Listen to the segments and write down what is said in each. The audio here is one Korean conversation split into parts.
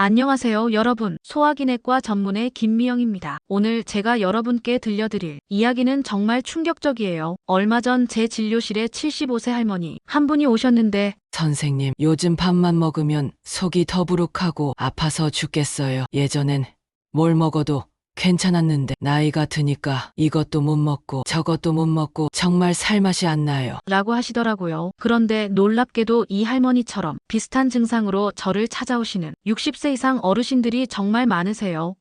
안녕하세요, 여러분. 소화기내과 전문의 김미영입니다. 오늘 제가 여러분께 들려드릴 이야기는 정말 충격적이에요. 얼마 전 제 진료실에 75세 할머니 한 분이 오셨는데 선생님, 요즘 밥만 먹으면 속이 더부룩하고 아파서 죽겠어요. 예전엔 뭘 먹어도 괜찮았는데 나이가 드니까 이것도 못 먹고 저것도 못 먹고 정말 살맛이 안 나요. 라고 하시더라고요. 그런데 놀랍게도 이 할머니처럼 비슷한 증상으로 저를 찾아오시는 60세 이상 어르신들이 정말 많으세요.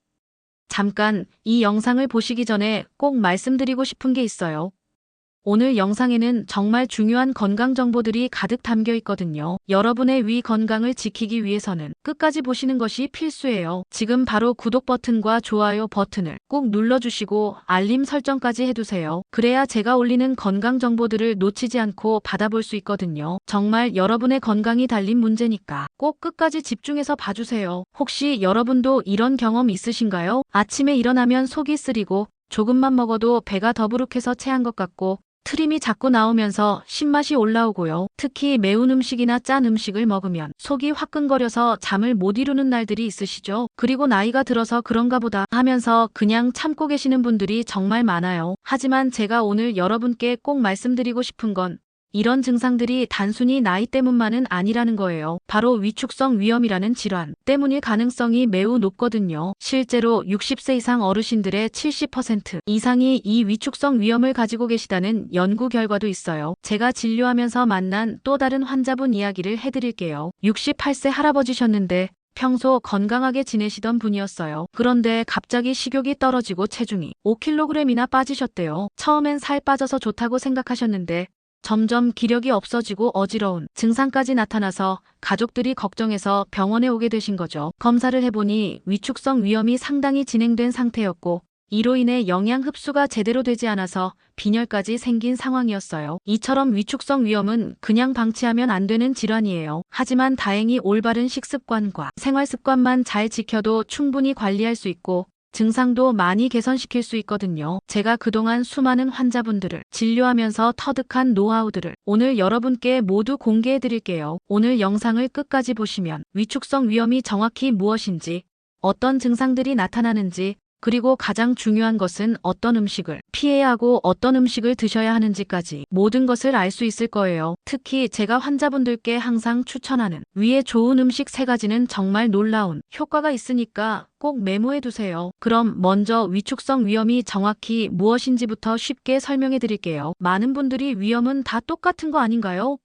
잠깐 이 영상을 보시기 전에 꼭 말씀드리고 싶은 게 있어요. 오늘 영상에는 정말 중요한 건강 정보들이 가득 담겨 있거든요. 여러분의 위 건강을 지키기 위해서는 끝까지 보시는 것이 필수예요. 지금 바로 구독 버튼과 좋아요 버튼을 꼭 눌러주시고 알림 설정까지 해두세요. 그래야 제가 올리는 건강 정보들을 놓치지 않고 받아볼 수 있거든요. 정말 여러분의 건강이 달린 문제니까 꼭 끝까지 집중해서 봐주세요. 혹시 여러분도 이런 경험 있으신가요? 아침에 일어나면 속이 쓰리고 조금만 먹어도 배가 더부룩해서 체한 것 같고 트림이 자꾸 나오면서 신맛이 올라오고요. 특히 매운 음식이나 짠 음식을 먹으면 속이 화끈거려서 잠을 못 이루는 날들이 있으시죠? 그리고 나이가 들어서 그런가 보다 하면서 그냥 참고 계시는 분들이 정말 많아요. 하지만 제가 오늘 여러분께 꼭 말씀드리고 싶은 건 이런 증상들이 단순히 나이 때문만은 아니라는 거예요. 바로 위축성 위염이라는 질환 때문일 가능성이 매우 높거든요. 실제로 60세 이상 어르신들의 70% 이상이 이 위축성 위염을 가지고 계시다는 연구 결과도 있어요. 제가 진료하면서 만난 또 다른 환자분 이야기를 해드릴게요. 68세 할아버지셨는데 평소 건강하게 지내시던 분이었어요. 그런데 갑자기 식욕이 떨어지고 체중이 5kg이나 빠지셨대요. 처음엔 살 빠져서 좋다고 생각하셨는데 점점 기력이 없어지고 어지러운 증상까지 나타나서 가족들이 걱정해서 병원에 오게 되신 거죠. 검사를 해보니 위축성 위염이 상당히 진행된 상태였고 이로 인해 영양 흡수가 제대로 되지 않아서 빈혈까지 생긴 상황이었어요. 이처럼 위축성 위염은 그냥 방치하면 안 되는 질환이에요. 하지만 다행히 올바른 식습관과 생활 습관만 잘 지켜도 충분히 관리할 수 있고 증상도 많이 개선시킬 수 있거든요. 제가 그동안 수많은 환자분들을 진료하면서 터득한 노하우들을 오늘 여러분께 모두 공개해 드릴게요. 오늘 영상을 끝까지 보시면 위축성 위염이 정확히 무엇인지, 어떤 증상들이 나타나는지, 그리고 가장 중요한 것은 어떤 음식을 피해야 하고 어떤 음식을 드셔야 하는지까지 모든 것을 알 수 있을 거예요. 특히 제가 환자분들께 항상 추천하는 위에 좋은 음식 세 가지는 정말 놀라운 효과가 있으니까 꼭 메모해 두세요. 그럼 먼저 위축성 위염이 정확히 무엇인지부터 쉽게 설명해 드릴게요. 많은 분들이 위염은 다 똑같은 거 아닌가요?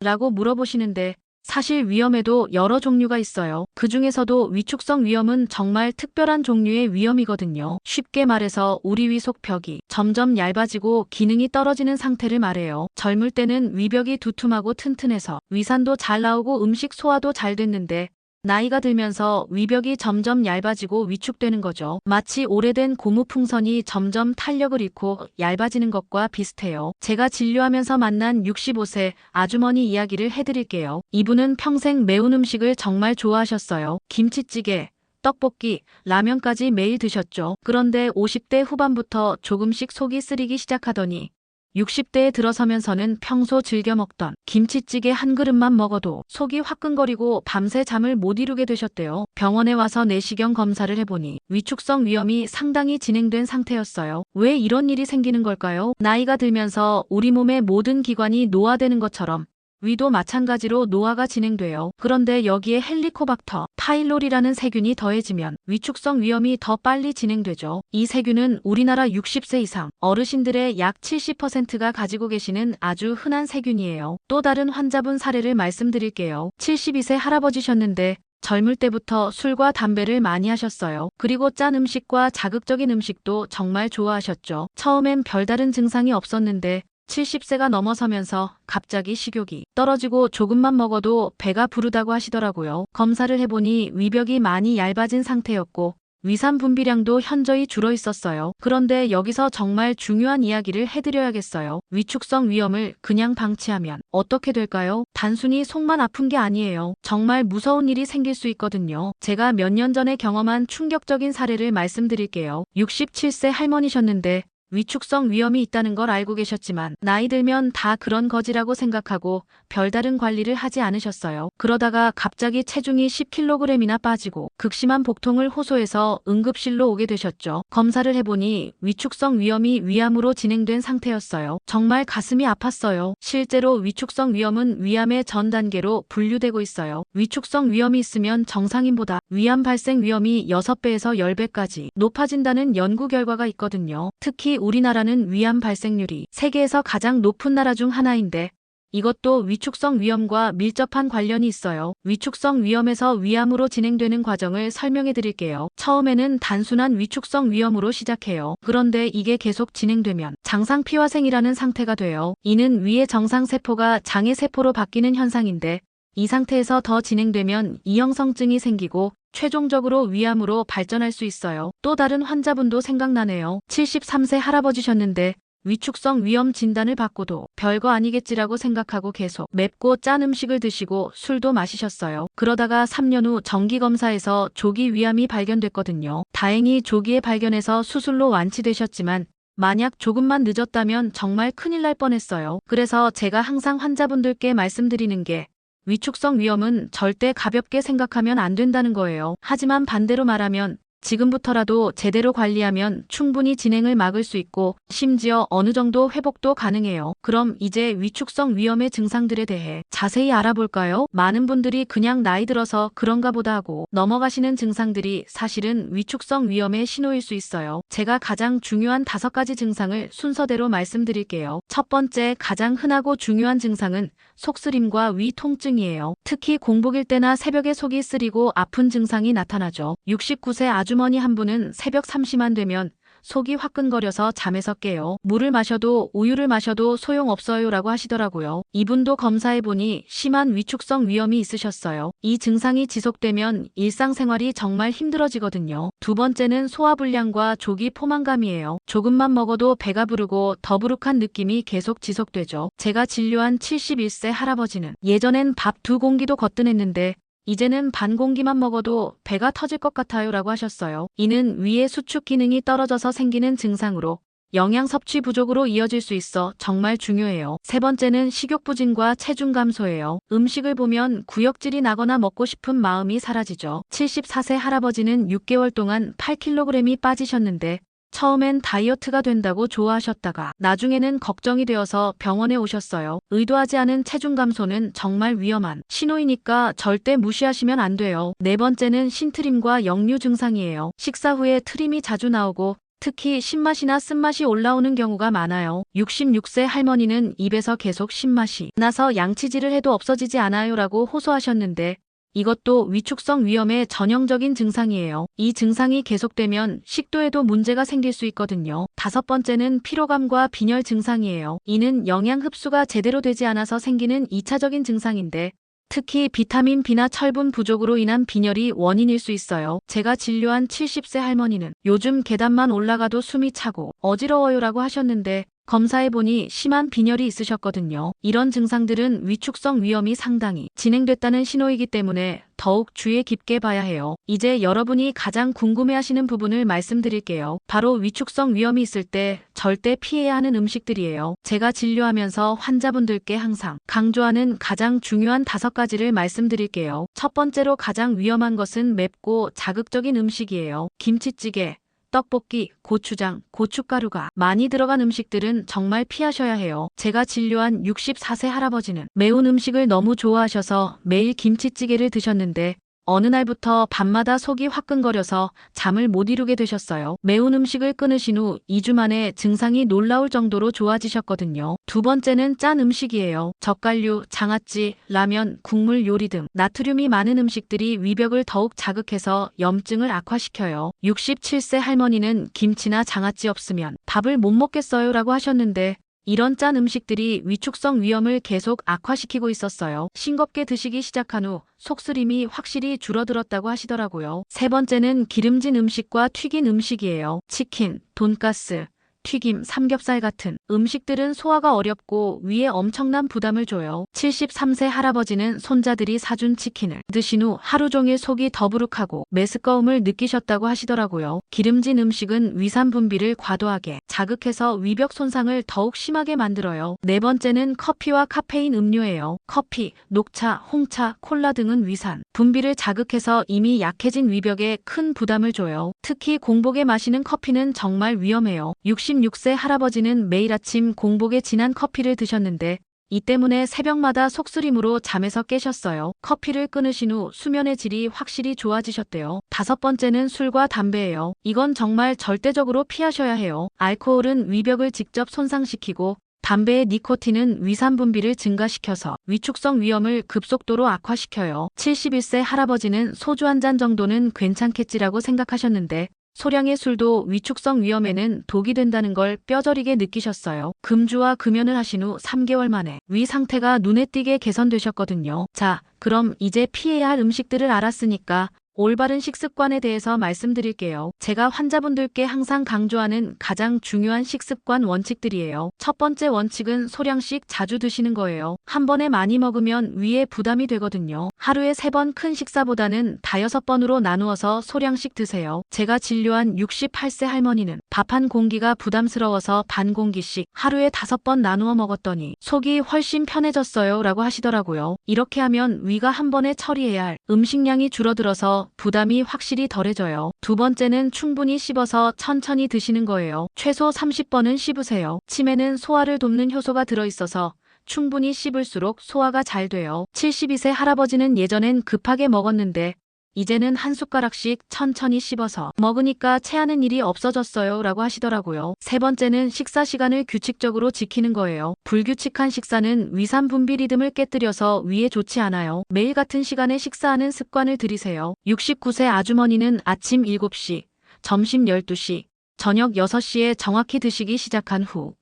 라고 물어보시는데 사실 위염에도 여러 종류가 있어요. 그 중에서도 위축성 위염은 정말 특별한 종류의 위염이거든요. 쉽게 말해서 우리 위 속벽이 점점 얇아지고 기능이 떨어지는 상태를 말해요. 젊을 때는 위벽이 두툼하고 튼튼해서 위산도 잘 나오고 음식 소화도 잘 됐는데 나이가 들면서 위벽이 점점 얇아지고 위축되는 거죠. 마치 오래된 고무 풍선이 점점 탄력을 잃고 얇아지는 것과 비슷해요. 제가 진료하면서 만난 65세 아주머니 이야기를 해드릴게요. 이분은 평생 매운 음식을 정말 좋아하셨어요. 김치찌개, 떡볶이, 라면까지 매일 드셨죠. 그런데 50대 후반부터 조금씩 속이 쓰리기 시작하더니 60대에 들어서면서는 평소 즐겨 먹던 김치찌개 한 그릇만 먹어도 속이 화끈거리고 밤새 잠을 못 이루게 되셨대요. 병원에 와서 내시경 검사를 해보니 위축성 위염이 상당히 진행된 상태였어요. 왜 이런 일이 생기는 걸까요? 나이가 들면서 우리 몸의 모든 기관이 노화되는 것처럼 위도 마찬가지로 노화가 진행돼요. 그런데 여기에 헬리코박터, 파일로리라는 세균이 더해지면 위축성 위염이 더 빨리 진행되죠. 이 세균은 우리나라 60세 이상 어르신들의 약 70%가 가지고 계시는 아주 흔한 세균이에요. 또 다른 환자분 사례를 말씀드릴게요. 72세 할아버지셨는데 젊을 때부터 술과 담배를 많이 하셨어요. 그리고 짠 음식과 자극적인 음식도 정말 좋아하셨죠. 처음엔 별다른 증상이 없었는데 70세가 넘어서면서 갑자기 식욕이 떨어지고 조금만 먹어도 배가 부르다고 하시더라고요. 검사를 해보니 위벽이 많이 얇아진 상태였고 위산 분비량도 현저히 줄어 있었어요. 그런데 여기서 정말 중요한 이야기를 해드려야겠어요. 위축성 위염을 그냥 방치하면 어떻게 될까요? 단순히 속만 아픈 게 아니에요. 정말 무서운 일이 생길 수 있거든요. 제가 몇 년 전에 경험한 충격적인 사례를 말씀드릴게요. 67세 할머니셨는데 위축성 위험이 있다는 걸 알고 계셨지만 나이 들면 다 그런 거지라고 생각하고 별다른 관리를 하지 않으셨어요. 그러다가 갑자기 체중이 10kg이나 빠지고 극심한 복통을 호소해서 응급실로 오게 되셨죠. 검사를 해보니 위축성 위염이 위암으로 진행된 상태였어요. 정말 가슴이 아팠어요. 실제로 위축성 위염은 위암의 전 단계로 분류되고 있어요. 위축성 위염이 있으면 정상인보다 위암 발생 위험이 6배에서 10배까지 높아진다는 연구 결과가 있거든요. 특히 우리나라는 위암 발생률이 세계에서 가장 높은 나라 중 하나인데 이것도 위축성 위염과 밀접한 관련이 있어요. 위축성 위염에서 위암으로 진행되는 과정을 설명해 드릴게요. 처음에는 단순한 위축성 위염으로 시작해요. 그런데 이게 계속 진행되면 장상피화생이라는 상태가 돼요. 이는 위의 정상세포가 장애세포로 바뀌는 현상인데 이 상태에서 더 진행되면 이형성증이 생기고 최종적으로 위암으로 발전할 수 있어요. 또 다른 환자분도 생각나네요. 73세 할아버지셨는데 위축성 위염 진단을 받고도 별거 아니겠지라고 생각하고 계속 맵고 짠 음식을 드시고 술도 마시셨어요. 그러다가 3년 후 정기검사에서 조기 위암이 발견됐거든요. 다행히 조기에 발견해서 수술로 완치되셨지만 만약 조금만 늦었다면 정말 큰일 날 뻔했어요. 그래서 제가 항상 환자분들께 말씀드리는 게 위축성 위험은 절대 가볍게 생각하면 안 된다는 거예요. 하지만 반대로 말하면 지금부터라도 제대로 관리하면 충분히 진행을 막을 수 있고 심지어 어느 정도 회복도 가능해요. 그럼 이제 위축성 위험의 증상들에 대해 자세히 알아볼까요? 많은 분들이 그냥 나이 들어서 그런가 보다 하고 넘어가시는 증상들이 사실은 위축성 위험의 신호일 수 있어요. 제가 가장 중요한 다섯 가지 증상을 순서대로 말씀드릴게요. 첫 번째 가장 흔하고 중요한 증상은 속쓰림과 위 통증이에요. 특히 공복일 때나 새벽에 속이 쓰리고 아픈 증상이 나타나죠. 69세 아주 머니 한 분은 새벽 3시만 되면 속이 화끈거려서 잠에서 깨요. 물을 마셔도 우유를 마셔도 소용없어요 라고 하시더라고요. 이분도 검사해보니 심한 위축성 위염이 있으셨어요. 이 증상이 지속되면 일상생활이 정말 힘들어지거든요. 두 번째는 소화불량과 조기 포만감이에요. 조금만 먹어도 배가 부르고 더부룩한 느낌이 계속 지속되죠. 제가 진료한 71세 할아버지는 예전엔 밥 두 공기도 거뜬했는데 이제는 반 공기만 먹어도 배가 터질 것 같아요 라고 하셨어요. 이는 위의 수축 기능이 떨어져서 생기는 증상으로 영양 섭취 부족으로 이어질 수 있어 정말 중요해요. 세 번째는 식욕 부진과 체중 감소예요. 음식을 보면 구역질이 나거나 먹고 싶은 마음이 사라지죠. 74세 할아버지는 6개월 동안 8kg이 빠지셨는데 처음엔 다이어트가 된다고 좋아하셨다가 나중에는 걱정이 되어서 병원에 오셨어요. 의도하지 않은 체중 감소는 정말 위험한 신호이니까 절대 무시하시면 안 돼요. 네 번째는 신트림과 역류 증상이에요. 식사 후에 트림이 자주 나오고 특히 신맛이나 쓴맛이 올라오는 경우가 많아요. 66세 할머니는 입에서 계속 신맛이 나서 양치질을 해도 없어지지 않아요라고 호소하셨는데 이것도 위축성 위염의 전형적인 증상이에요. 이 증상이 계속되면 식도에도 문제가 생길 수 있거든요. 다섯 번째는 피로감과 빈혈 증상이에요. 이는 영양 흡수가 제대로 되지 않아서 생기는 2차적인 증상인데 특히 비타민 B나 철분 부족으로 인한 빈혈이 원인일 수 있어요. 제가 진료한 70세 할머니는 요즘 계단만 올라가도 숨이 차고 어지러워요라고 하셨는데 검사해보니 심한 빈혈이 있으셨거든요. 이런 증상들은 위축성 위염이 상당히 진행됐다는 신호이기 때문에 더욱 주의 깊게 봐야 해요. 이제 여러분이 가장 궁금해하시는 부분을 말씀드릴게요. 바로 위축성 위염이 있을 때 절대 피해야 하는 음식들이에요. 제가 진료하면서 환자분들께 항상 강조하는 가장 중요한 다섯 가지를 말씀드릴게요. 첫 번째로 가장 위험한 것은 맵고 자극적인 음식이에요. 김치찌개, 떡볶이, 고추장, 고춧가루가 많이 들어간 음식들은 정말 피하셔야 해요. 제가 진료한 64세 할아버지는 매운 음식을 너무 좋아하셔서 매일 김치찌개를 드셨는데 어느 날부터 밤마다 속이 화끈거려서 잠을 못 이루게 되셨어요. 매운 음식을 끊으신 후 2주 만에 증상이 놀라울 정도로 좋아지셨거든요. 두 번째는 짠 음식이에요. 젓갈류, 장아찌, 라면, 국물 요리 등 나트륨이 많은 음식들이 위벽을 더욱 자극해서 염증을 악화시켜요. 67세 할머니는 김치나 장아찌 없으면 밥을 못 먹겠어요 라고 하셨는데 이런 짠 음식들이 위축성 위염을 계속 악화시키고 있었어요. 싱겁게 드시기 시작한 후 속쓰림이 확실히 줄어들었다고 하시더라고요. 세 번째는 기름진 음식과 튀긴 음식이에요. 치킨, 돈가스, 튀김, 삼겹살 같은 음식들은 소화가 어렵고 위에 엄청난 부담을 줘요. 73세 할아버지는 손자들이 사준 치킨을 드신 후 하루 종일 속이 더부룩하고 메스꺼움을 느끼셨다고 하시더라고요. 기름진 음식은 위산 분비를 과도하게 자극해서 위벽 손상을 더욱 심하게 만들어요. 네 번째는 커피와 카페인 음료예요. 커피, 녹차, 홍차, 콜라 등은 위산 분비를 자극해서 이미 약해진 위벽에 큰 부담을 줘요. 특히 공복에 마시는 커피는 정말 위험해요. 66세 할아버지는 매일 아침 공복에 진한 커피를 드셨는데 이 때문에 새벽마다 속쓰림으로 잠에서 깨셨어요. 커피를 끊으신 후 수면의 질이 확실히 좋아지셨대요. 다섯 번째는 술과 담배예요. 이건 정말 절대적으로 피하셔야 해요. 알코올은 위벽을 직접 손상시키고 담배의 니코틴은 위산 분비를 증가시켜서 위축성 위험을 급속도로 악화시켜요. 71세 할아버지는 소주 한 잔 정도는 괜찮겠지라고 생각하셨는데 소량의 술도 위축성 위험에는 독이 된다는 걸 뼈저리게 느끼셨어요. 금주와 금연을 하신 후 3개월 만에 위 상태가 눈에 띄게 개선되셨거든요. 자, 그럼 이제 피해야 할 음식들을 알았으니까 올바른 식습관에 대해서 말씀드릴게요. 제가 환자분들께 항상 강조하는 가장 중요한 식습관 원칙들이에요. 첫 번째 원칙은 소량씩 자주 드시는 거예요. 한 번에 많이 먹으면 위에 부담이 되거든요. 하루에 세 번 큰 식사보다는 다여섯 번으로 나누어서 소량씩 드세요. 제가 진료한 68세 할머니는 밥 한 공기가 부담스러워서 반 공기씩 하루에 다섯 번 나누어 먹었더니 속이 훨씬 편해졌어요 라고 하시더라고요. 이렇게 하면 위가 한 번에 처리해야 할 음식량이 줄어들어서 부담이 확실히 덜해져요. 두 번째는 충분히 씹어서 천천히 드시는 거예요. 최소 30번은 씹으세요. 치매는 소화를 돕는 효소가 들어있어서 충분히 씹을수록 소화가 잘 돼요. 72세 할아버지는 예전엔 급하게 먹었는데 이제는 한 숟가락씩 천천히 씹어서 먹으니까 체하는 일이 없어졌어요 라고 하시더라고요. 세 번째는 식사 시간을 규칙적으로 지키는 거예요. 불규칙한 식사는 위산 분비 리듬을 깨뜨려서 위에 좋지 않아요. 매일 같은 시간에 식사하는 습관을 들이세요. 69세 아주머니는 아침 7시, 점심 12시, 저녁 6시에 정확히 드시기 시작한 후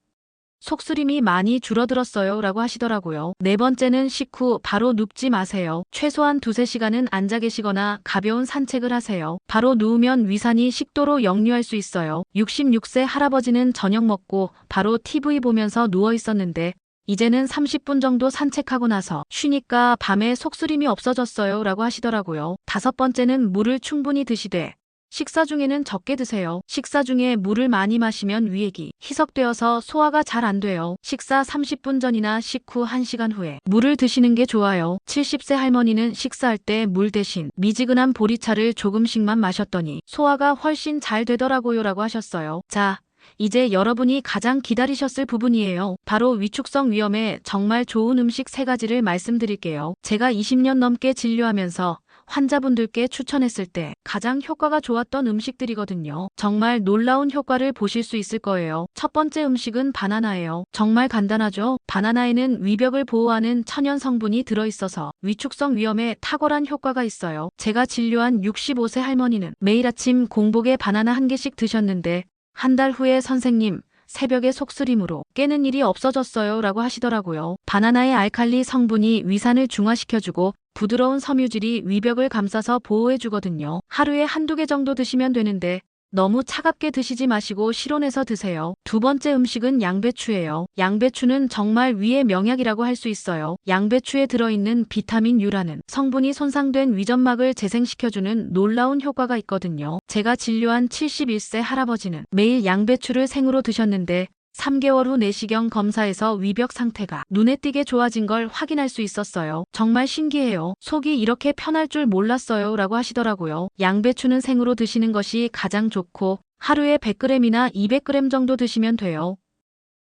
속쓰림이 많이 줄어들었어요 라고 하시더라고요. 네 번째는 식후 바로 눕지 마세요. 최소한 두세 시간은 앉아 계시거나 가벼운 산책을 하세요. 바로 누우면 위산이 식도로 역류할 수 있어요. 66세 할아버지는 저녁 먹고 바로 TV 보면서 누워 있었는데 이제는 30분 정도 산책하고 나서 쉬니까 밤에 속쓰림이 없어졌어요 라고 하시더라고요. 다섯 번째는 물을 충분히 드시되 식사 중에는 적게 드세요. 식사 중에 물을 많이 마시면 위액이 희석되어서 소화가 잘 안 돼요. 식사 30분 전이나 식후 1시간 후에 물을 드시는 게 좋아요. 70세 할머니는 식사할 때 물 대신 미지근한 보리차를 조금씩만 마셨더니 소화가 훨씬 잘 되더라고요 라고 하셨어요. 자, 이제 여러분이 가장 기다리셨을 부분이에요. 바로 위축성 위험에 정말 좋은 음식 세 가지를 말씀드릴게요. 제가 20년 넘게 진료하면서 환자분들께 추천했을 때 가장 효과가 좋았던 음식들이거든요. 정말 놀라운 효과를 보실 수 있을 거예요. 첫 번째 음식은 바나나예요. 정말 간단하죠? 바나나에는 위벽을 보호하는 천연 성분이 들어있어서 위축성 위험에 탁월한 효과가 있어요. 제가 진료한 65세 할머니는 매일 아침 공복에 바나나 한 개씩 드셨는데 한 달 후에 선생님, 새벽에 속쓰림으로 깨는 일이 없어졌어요 라고 하시더라고요. 바나나의 알칼리 성분이 위산을 중화시켜주고 부드러운 섬유질이 위벽을 감싸서 보호해주거든요. 하루에 한두 개 정도 드시면 되는데 너무 차갑게 드시지 마시고 실온에서 드세요. 두 번째 음식은 양배추예요. 양배추는 정말 위의 명약이라고 할 수 있어요. 양배추에 들어있는 비타민 U라는 성분이 손상된 위점막을 재생시켜주는 놀라운 효과가 있거든요. 제가 진료한 71세 할아버지는 매일 양배추를 생으로 드셨는데 3개월 후 내시경 검사에서 위벽 상태가 눈에 띄게 좋아진 걸 확인할 수 있었어요. 정말 신기해요. 속이 이렇게 편할 줄 몰랐어요. 라고 하시더라고요. 양배추는 생으로 드시는 것이 가장 좋고 하루에 100g이나 200g 정도 드시면 돼요.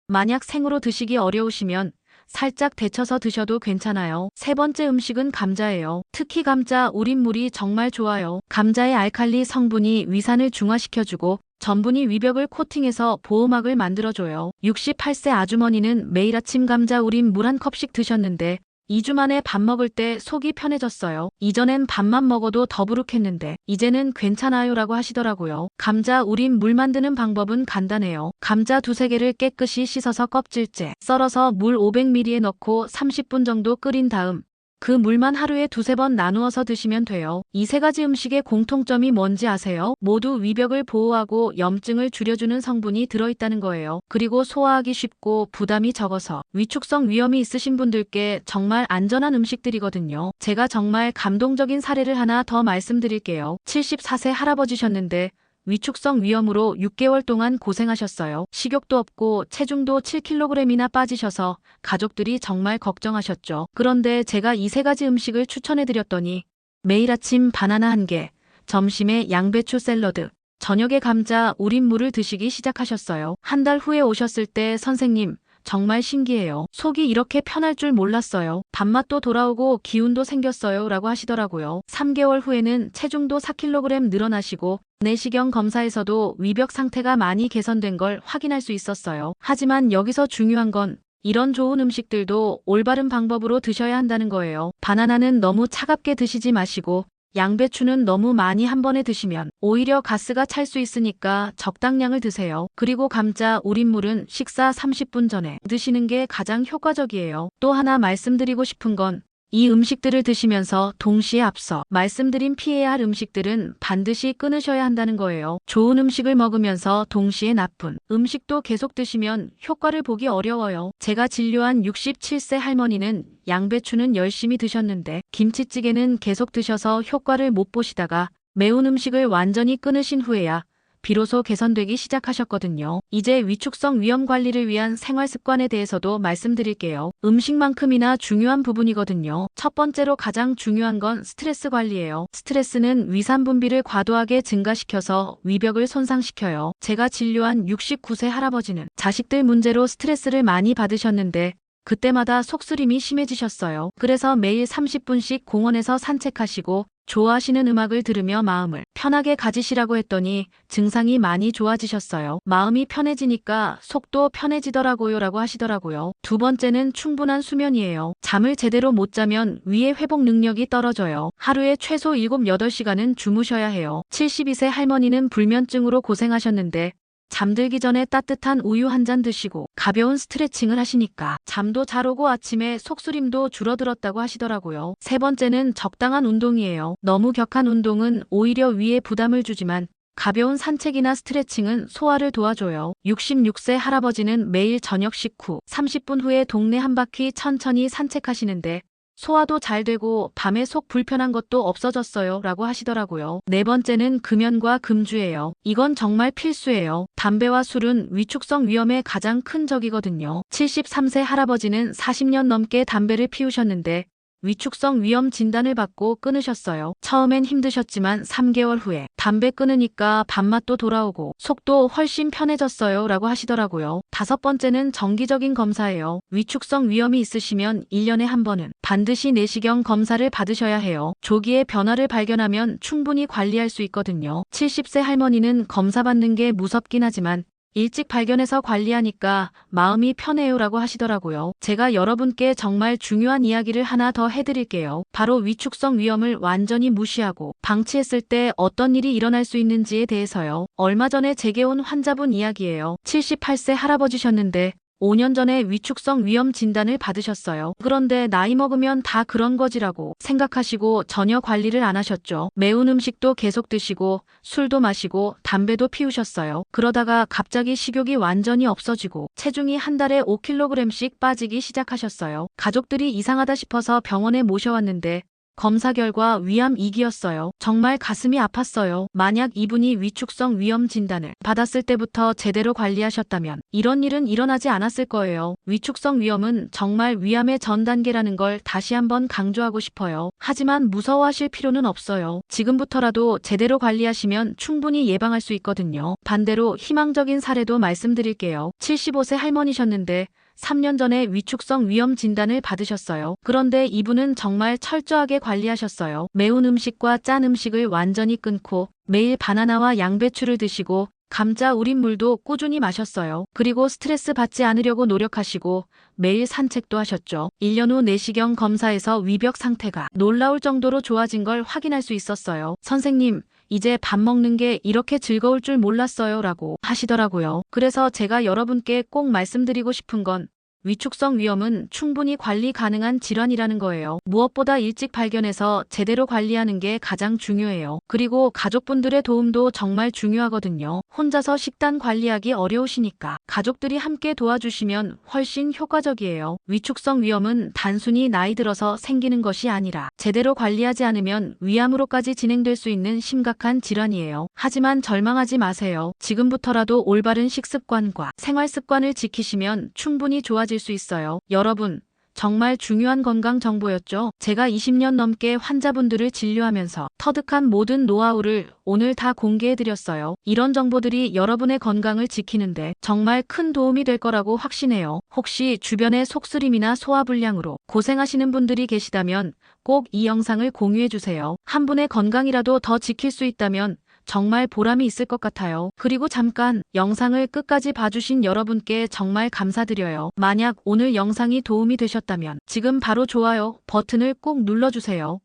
만약 생으로 드시기 어려우시면 살짝 데쳐서 드셔도 괜찮아요. 세 번째 음식은 감자예요. 특히 감자 우린물이 정말 좋아요. 감자의 알칼리 성분이 위산을 중화시켜주고 전분이 위벽을 코팅해서 보호막을 만들어줘요. 68세 아주머니는 매일 아침 감자 우린 물 한 컵씩 드셨는데 2주 만에 밥 먹을 때 속이 편해졌어요. 이전엔 밥만 먹어도 더부룩했는데 이제는 괜찮아요 라고 하시더라고요. 감자 우린 물 만드는 방법은 간단해요. 감자 두세 개를 깨끗이 씻어서 껍질째 썰어서 물 500ml에 넣고 30분 정도 끓인 다음 그 물만 하루에 두세 번 나누어서 드시면 돼요. 이 세 가지 음식의 공통점이 뭔지 아세요? 모두 위벽을 보호하고 염증을 줄여주는 성분이 들어있다는 거예요. 그리고 소화하기 쉽고 부담이 적어서 위축성 위염이 있으신 분들께 정말 안전한 음식들이거든요. 제가 정말 감동적인 사례를 하나 더 말씀드릴게요. 74세 할아버지셨는데 위축성 위염으로 6개월 동안 고생하셨어요. 식욕도 없고 체중도 7kg이나 빠지셔서 가족들이 정말 걱정하셨죠. 그런데 제가 이 세 가지 음식을 추천해드렸더니 매일 아침 바나나 한 개, 점심에 양배추 샐러드, 저녁에 감자 우린물을 드시기 시작하셨어요. 한 달 후에 오셨을 때 선생님, 정말 신기해요. 속이 이렇게 편할 줄 몰랐어요. 밥맛도 돌아오고 기운도 생겼어요. 라고 하시더라고요. 3개월 후에는 체중도 4kg 늘어나시고 내시경 검사에서도 위벽 상태가 많이 개선된 걸 확인할 수 있었어요. 하지만 여기서 중요한 건 이런 좋은 음식들도 올바른 방법으로 드셔야 한다는 거예요. 바나나는 너무 차갑게 드시지 마시고 양배추는 너무 많이 한 번에 드시면 오히려 가스가 찰 수 있으니까 적당량을 드세요. 그리고 감자, 우린물은 식사 30분 전에 드시는 게 가장 효과적이에요. 또 하나 말씀드리고 싶은 건 이 음식들을 드시면서 동시에 앞서 말씀드린 피해야 할 음식들은 반드시 끊으셔야 한다는 거예요. 좋은 음식을 먹으면서 동시에 나쁜 음식도 계속 드시면 효과를 보기 어려워요. 제가 진료한 67세 할머니는 양배추는 열심히 드셨는데 김치찌개는 계속 드셔서 효과를 못 보시다가 매운 음식을 완전히 끊으신 후에야 비로소 개선되기 시작하셨거든요. 이제 위축성 위험 관리를 위한 생활 습관에 대해서도 말씀드릴게요. 음식만큼이나 중요한 부분이거든요. 첫 번째로 가장 중요한 건 스트레스 관리예요. 스트레스는 위산 분비를 과도하게 증가시켜서 위벽을 손상시켜요. 제가 진료한 69세 할아버지는 자식들 문제로 스트레스를 많이 받으셨는데 그때마다 속쓰림이 심해지셨어요. 그래서 매일 30분씩 공원에서 산책하시고 좋아하시는 음악을 들으며 마음을 편하게 가지시라고 했더니 증상이 많이 좋아지셨어요. 마음이 편해지니까 속도 편해지더라고요 라고 하시더라고요. 두 번째는 충분한 수면이에요. 잠을 제대로 못 자면 위의 회복 능력이 떨어져요. 하루에 최소 7, 8시간은 주무셔야 해요. 72세 할머니는 불면증으로 고생하셨는데 잠들기 전에 따뜻한 우유 한 잔 드시고 가벼운 스트레칭을 하시니까 잠도 잘 오고 아침에 속쓰림도 줄어들었다고 하시더라고요. 세 번째는 적당한 운동이에요. 너무 격한 운동은 오히려 위에 부담을 주지만 가벼운 산책이나 스트레칭은 소화를 도와줘요. 66세 할아버지는 매일 저녁 식후 30분 후에 동네 한 바퀴 천천히 산책하시는데 소화도 잘 되고 밤에 속 불편한 것도 없어졌어요. 라고 하시더라고요. 네 번째는 금연과 금주예요. 이건 정말 필수예요. 담배와 술은 위축성 위험의 가장 큰 적이거든요. 73세 할아버지는 40년 넘게 담배를 피우셨는데 위축성 위험 진단을 받고 끊으셨어요. 처음엔 힘드셨지만 3개월 후에 담배 끊으니까 밥맛도 돌아오고 속도 훨씬 편해졌어요. 라고 하시더라고요. 다섯 번째는 정기적인 검사예요. 위축성 위험이 있으시면 1년에 한 번은 반드시 내시경 검사를 받으셔야 해요. 조기에 변화를 발견하면 충분히 관리할 수 있거든요. 70세 할머니는 검사 받는 게 무섭긴 하지만 일찍 발견해서 관리하니까 마음이 편해요라고 하시더라고요. 제가 여러분께 정말 중요한 이야기를 하나 더 해드릴게요. 바로 위축성 위험을 완전히 무시하고 방치했을 때 어떤 일이 일어날 수 있는지에 대해서요. 얼마 전에 제게 온 환자분 이야기예요. 78세 할아버지셨는데 5년 전에 위축성 위험 진단을 받으셨어요. 그런데 나이 먹으면 다 그런 거지라고 생각하시고 전혀 관리를 안 하셨죠. 매운 음식도 계속 드시고 술도 마시고 담배도 피우셨어요. 그러다가 갑자기 식욕이 완전히 없어지고 체중이 한 달에 5kg씩 빠지기 시작하셨어요. 가족들이 이상하다 싶어서 병원에 모셔왔는데 검사 결과 위암 2기였어요. 정말 가슴이 아팠어요. 만약 이분이 위축성 위험 진단을 받았을 때부터 제대로 관리하셨다면 이런 일은 일어나지 않았을 거예요. 위축성 위험은 정말 위암의 전 단계라는 걸 다시 한번 강조하고 싶어요. 하지만 무서워하실 필요는 없어요. 지금부터라도 제대로 관리하시면 충분히 예방할 수 있거든요. 반대로 희망적인 사례도 말씀드릴게요. 75세 할머니셨는데 3년 전에 위축성 위험 진단을 받으셨어요. 그런데 이분은 정말 철저하게 관리하셨어요. 매운 음식과 짠 음식을 완전히 끊고 매일 바나나와 양배추를 드시고 감자 우린 물도 꾸준히 마셨어요. 그리고 스트레스 받지 않으려고 노력하시고 매일 산책도 하셨죠. 1년 후 내시경 검사에서 위벽 상태가 놀라울 정도로 좋아진 걸 확인할 수 있었어요. 선생님, 이제 밥 먹는 게 이렇게 즐거울 줄 몰랐어요. 라고 하시더라고요. 그래서 제가 여러분께 꼭 말씀드리고 싶은 건 위축성 위염은 충분히 관리 가능한 질환이라는 거예요. 무엇보다 일찍 발견해서 제대로 관리하는 게 가장 중요해요. 그리고 가족분들의 도움도 정말 중요하거든요. 혼자서 식단 관리하기 어려우시니까 가족들이 함께 도와주시면 훨씬 효과적이에요. 위축성 위염은 단순히 나이 들어서 생기는 것이 아니라 제대로 관리하지 않으면 위암으로까지 진행될 수 있는 심각한 질환이에요. 하지만 절망하지 마세요. 지금부터라도 올바른 식습관과 생활 습관을 지키시면 충분히 좋아 질 수 있어요. 여러분, 정말 중요한 건강 정보였죠. 제가 20년 넘게 환자분들을 진료하면서 터득한 모든 노하우를 오늘 다 공개해드렸어요. 이런 정보들이 여러분의 건강을 지키는데 정말 큰 도움이 될 거라고 확신해요. 혹시 주변에 속쓰림이나 소화불량으로 고생하시는 분들이 계시다면 꼭 이 영상을 공유해주세요. 한 분의 건강이라도 더 지킬 수 있다면 정말 보람이 있을 것 같아요. 그리고 잠깐 영상을 끝까지 봐주신 여러분께 정말 감사드려요. 만약 오늘 영상이 도움이 되셨다면 지금 바로 좋아요 버튼을 꼭 눌러주세요.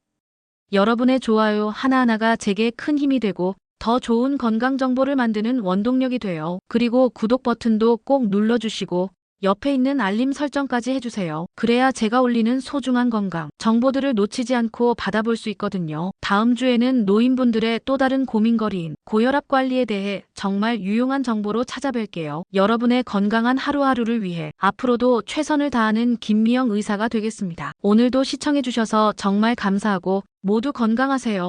여러분의 좋아요 하나하나가 제게 큰 힘이 되고 더 좋은 건강 정보를 만드는 원동력이 돼요. 그리고 구독 버튼도 꼭 눌러주시고 옆에 있는 알림 설정까지 해주세요. 그래야 제가 올리는 소중한 건강 정보들을 놓치지 않고 받아볼 수 있거든요. 다음 주에는 노인분들의 또 다른 고민거리인 고혈압 관리에 대해 정말 유용한 정보로 찾아뵐게요. 여러분의 건강한 하루하루를 위해 앞으로도 최선을 다하는 김미영 의사가 되겠습니다. 오늘도 시청해주셔서 정말 감사하고 모두 건강하세요.